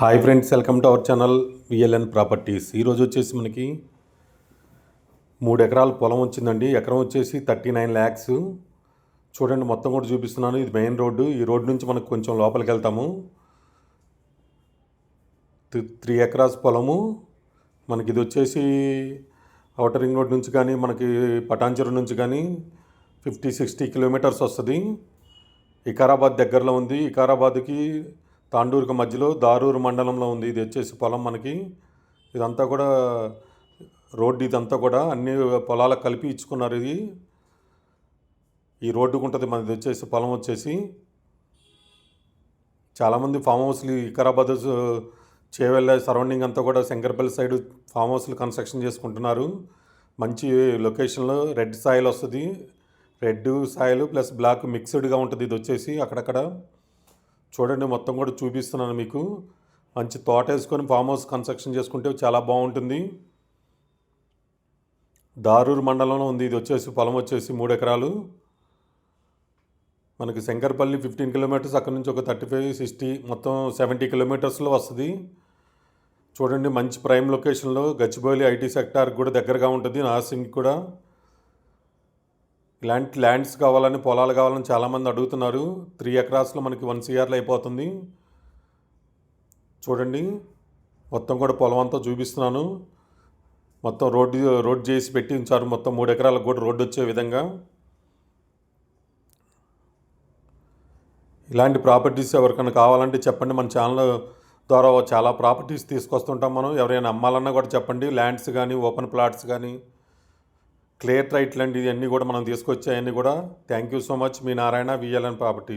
Hi friends welcome to our channel VLN properties ఈరోజు వచ్చేసి మనకి మూడు ఎకరాల పొలం వచ్చిందండి. ఎకరం వచ్చేసి థర్టీ నైన్ ల్యాక్స్ చూడండి మొత్తం కూడా చూపిస్తున్నాను. ఇది మెయిన్ రోడ్డు. ఈ రోడ్డు నుంచి మనకు కొంచెం లోపలికి వెళ్తాము. త్రీ ఎకరాస్ పొలము. మనకి ఇది వచ్చేసి అవుటర్ రింగ్ రోడ్ నుంచి కానీ మనకి పటాన్చెరు నుంచి కానీ ఫిఫ్టీ సిక్స్టీ కిలోమీటర్స్ వస్తుంది. వికారాబాద్ దగ్గరలో ఉంది. వికారాబాద్కి తాండూరుకి మధ్యలో దారూరు మండలంలో ఉంది. ఇది వచ్చేసి పొలం మనకి. ఇదంతా కూడా రోడ్డు ఇదంతా కూడా అన్ని పొలాలకు కలిపి ఇచ్చుకున్నారు ఇది. ఈ రోడ్డుకు ఉంటుంది మనది. వచ్చేసి పొలం వచ్చేసి. చాలామంది ఫామ్ హౌస్లు వికారాబాద్ చేవెళ్ళ సరౌండింగ్ అంతా కూడా శంకర్పల్లి సైడ్ ఫామ్ హౌస్లు కన్స్ట్రక్షన్ చేసుకుంటున్నారు. మంచి లొకేషన్లో రెడ్ సాయిల్ వస్తుంది. రెడ్ సాయిల్ ప్లస్ బ్లాక్ మిక్స్డ్గా ఉంటుంది. ఇది వచ్చేసి అక్కడక్కడ. చూడండి మొత్తం కూడా చూపిస్తున్నాను మీకు. మంచి తోట వేసుకొని ఫామ్ హౌస్ కన్స్ట్రక్షన్ చేసుకుంటే చాలా బాగుంటుంది. దారూర్ మండలంలో ఉంది. ఇది వచ్చేసి పొలం వచ్చేసి మూడు ఎకరాలు. మనకి శంకర్పల్లి ఫిఫ్టీన్ కిలోమీటర్స్ అక్కడ నుంచి ఒక థర్టీ ఫైవ్ సిక్స్టీ మొత్తం సెవెంటీ కిలోమీటర్స్లో వస్తుంది. చూడండి మంచి ప్రైమ్ లొకేషన్లో గచ్చిబౌలి ఐటీ సెక్టార్ కూడా దగ్గరగా ఉంటుంది. నాసింగ్ కూడా ఇలాంటి ల్యాండ్స్ కావాలని పొలాలు కావాలని చాలామంది అడుగుతున్నారు. త్రీ ఎకరాస్లో మనకి వన్ సిఆర్లో అయిపోతుంది. చూడండి మొత్తం కూడా పొలం అంతా చూపిస్తున్నాను. మొత్తం రోడ్డు రోడ్ చేసి పెట్టి ఉంచారు. మొత్తం మూడు ఎకరాలకు కూడా రోడ్డు వచ్చే విధంగా. ఇలాంటి ప్రాపర్టీస్ ఎవరికైనా కావాలంటే చెప్పండి. మన ఛానల్ ద్వారా చాలా ప్రాపర్టీస్ తీసుకొస్తుంటాం మనం. ఎవరైనా అమ్మాలన్నా కూడా చెప్పండి. ల్యాండ్స్ కానీ ఓపెన్ ప్లాట్స్ కానీ క్లియర్ ట్రైట్ లాంటివి అన్నీ కూడా మనం తీసుకొచ్చాయన్నీ కూడా. Thank you so much. Me Narayana VLN property.